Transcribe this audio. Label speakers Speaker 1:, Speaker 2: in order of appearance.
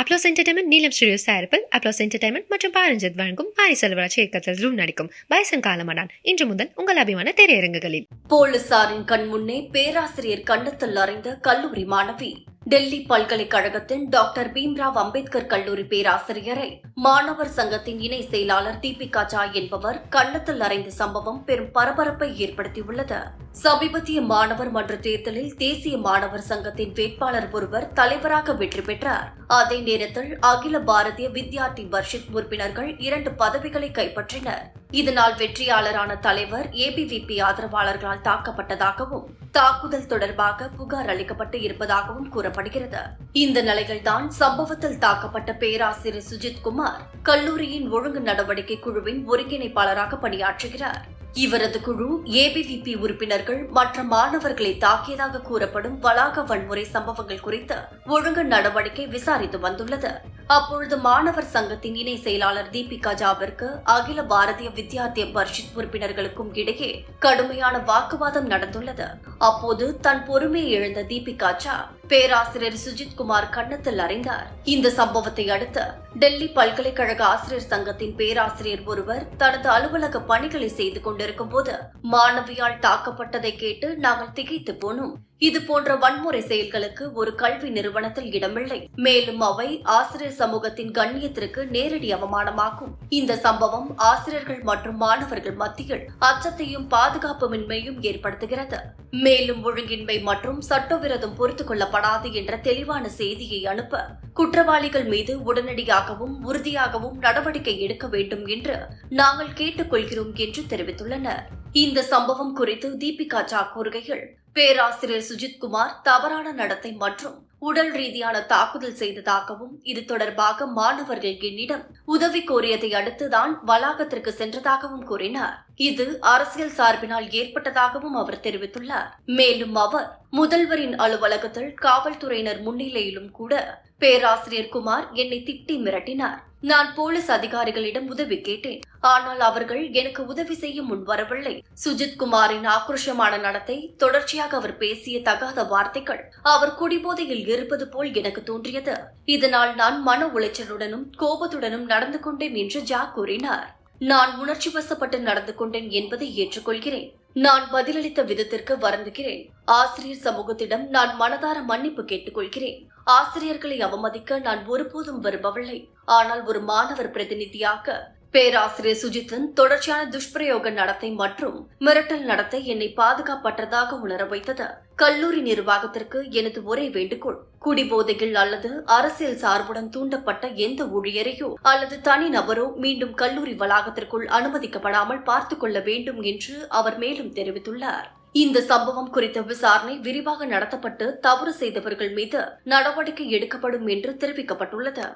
Speaker 1: Applause entertainment Neelam studio சார்பில் applause entertainment மற்றும் பாரஞ்சித் வழங்கும் பாரி செல்வராஜ் இயக்கத்தில் ரூம் நடிக்கும் பைசன் காலமடான் இன்று முதல் உங்கள் அபிமான திரையரங்குகளில்.
Speaker 2: போலீசாரின் கண் முன்னே பேராசிரியர் கண்டத்தில் அறிந்த கல்லூரி மாணவி. டெல்லி பல்கலைக்கழகத்தின் டாக்டர் பீம்ராவ் அம்பேத்கர் கல்லூரி பேராசிரியரை மாணவர் சங்கத்தின் இணை செயலாளர் தீபிகா ஜா என்பவர் கள்ளத்தில் அறைந்த சம்பவம் பெரும் பரபரப்பை ஏற்படுத்தியுள்ளது. சமீபத்திய மாணவர் மன்ற தேர்தலில் தேசிய மாணவர் சங்கத்தின் வேட்பாளர் ஒருவர் தலைவராக வெற்றி பெற்றார். அதே நேரத்தில் அகில பாரதிய வித்யார்த்தி பரிஷத் உறுப்பினர்கள் இரண்டு பதவிகளை கைப்பற்றினர். இதனால் வெற்றியாளரான தலைவர் ஏபிவிபி ஆதரவாளர்களால் தாக்கப்பட்டதாகவும் தாக்குதல் தொடர்பாக புகார் அளிக்கப்பட்டு இருப்பதாகவும் கூறப்படுகிறது. இந்த நிலையில்தான் சம்பவத்தில் தாக்கப்பட்ட பேராசிரியர் சுஜித் குமார் கல்லூரியின் ஒழுங்கு நடவடிக்கை குழுவின் ஒருங்கிணைப்பாளராக பணியாற்றுகிறார். இவரது குழு ஏபிவிபி உறுப்பினர்கள் மற்ற மாணவர்களை தாக்கியதாக கூறப்படும் வளாக வன்முறை சம்பவங்கள் குறித்து ஒழுங்கு நடவடிக்கை விசாரித்து வந்துள்ளது. அப்பொழுது மாணவர் சங்கத்தின் இணை செயலாளர் தீபிகா ஜாவிற்கு அகில பாரதிய வித்யார்த்திய பரிஷத் உறுப்பினர்களுக்கும் இடையே கடுமையான வாக்குவாதம் நடந்துள்ளது. அப்போது தன் பொறுமையை இழந்த தீபிகா ஜா பேராசிரியர் சுஜித்குமார் கன்னத்தில் அறிந்தார். இந்த சம்பவத்தை அடுத்து டெல்லி பல்கலைக்கழக ஆசிரியர் சங்கத்தின் பேராசிரியர் ஒருவர் தனது அலுவலக பணிகளை செய்து கொண்டிருக்கும் போது மாணவியால் தாக்கப்பட்டதை கேட்டு நாங்கள் திகைத்து போனோம். இது போன்ற வன்முறை செயல்களுக்கு ஒரு கல்வி நிறுவனத்தில் இடமில்லை. மேலும் அவை ஆசிரியர் சமூகத்தின் கண்ணியத்திற்கு நேரடி அவமானமாகும். இந்த சம்பவம் ஆசிரியர்கள் மற்றும் மாணவர்கள் மத்தியில் அச்சத்தையும் பாதுகாப்புமின்மையும் ஏற்படுத்துகிறது. மேலும் ஒழுங்கின்மை மற்றும் சட்டவிரோதம் பொறுத்துக் கொள்ளப்படாது என்ற தெளிவான செய்தியை அனுப்ப குற்றவாளிகள் மீது உடனடியாகவும் உறுதியாகவும் நடவடிக்கை எடுக்க வேண்டும் என்று நாங்கள் கேட்டுக்கொள்கிறோம் என்று தெரிவித்துள்ளனர். இந்த சம்பவம் குறித்து தீபிகா ஜா கூறுகையில் பேராசிரியர் சுஜித் குமார் தவறான நடத்தை மற்றும் உடல் ரீதியான தாக்குதல் செய்ததாகவும் இது தொடர்பாக மாணவர்கள் என்னிடம் உதவி கோரியதை அடுத்துதான் வளாகத்திற்கு சென்றதாகவும் கூறினார். இது அரசியல் சார்பினால் ஏற்பட்டதாகவும் அவர் தெரிவித்துள்ளார். மேலும் அவர் முதல்வரின் அலுவலகத்தில் காவல்துறையினர் முன்னிலையிலும் கூட பேராசிரியர் குமார் என்னை திட்டி மிரட்டினார். நான் போலீஸ் அதிகாரிகளிடம் உதவி கேட்டேன். ஆனால் அவர்கள் எனக்கு உதவி செய்ய முன்வரவில்லை சுஜித் குமாரின் ஆக்ரோஷமான நடத்தை தொடர்ச்சியாக அவர் பேசிய தகாத வார்த்தைகள் அவர் குடிபோதையில் இருப்பது போல் எனக்கு தோன்றியது. இதனால் நான் மன உளைச்சலுடனும் கோபத்துடனும் நடந்து கொண்டேன் என்று ஜா கூறினார். நான் உணர்ச்சி வசப்பட்டு நடந்து கொண்டேன் என்பதை ஏற்றுக்கொள்கிறேன். நான் பதிலளித்த விதத்திற்கு வருந்துகிறேன். ஆசிரியர் சமூகத்திடம் நான் மனதார மன்னிப்பு கேட்டுக்கொள்கிறேன். ஆசிரியர்களை அவமதிக்க நான் ஒருபோதும் வருபவில்லை ஆனால் ஒரு மாணவர் பிரதிநிதியாக பேராசிரியர் சுஜித்தின் தொடர்ச்சியான துஷ்பிரயோக நடத்தை மற்றும் மிரட்டல் நடத்தை என்னை பாதுகாப்பற்றதாக உணர வைத்தது. கல்லூரி நிர்வாகத்திற்கு எனது ஒரே வேண்டுகோள் குடிபோதையில் அல்லது அரசியல் சார்புடன் தூண்டப்பட்ட எந்த ஊழியரையோ அல்லது தனி நபரோ மீண்டும் கல்லூரி வளாகத்திற்குள் அனுமதிக்கப்படாமல் பார்த்துக் கொள்ள வேண்டும் என்று அவர் மேலும் தெரிவித்துள்ளார். இந்த சம்பவம் குறித்த விசாரணை விரிவாக நடத்தப்பட்டு தவறு செய்தவர்கள் மீது நடவடிக்கை எடுக்கப்படும் என்று தெரிவிக்கப்பட்டுள்ளது.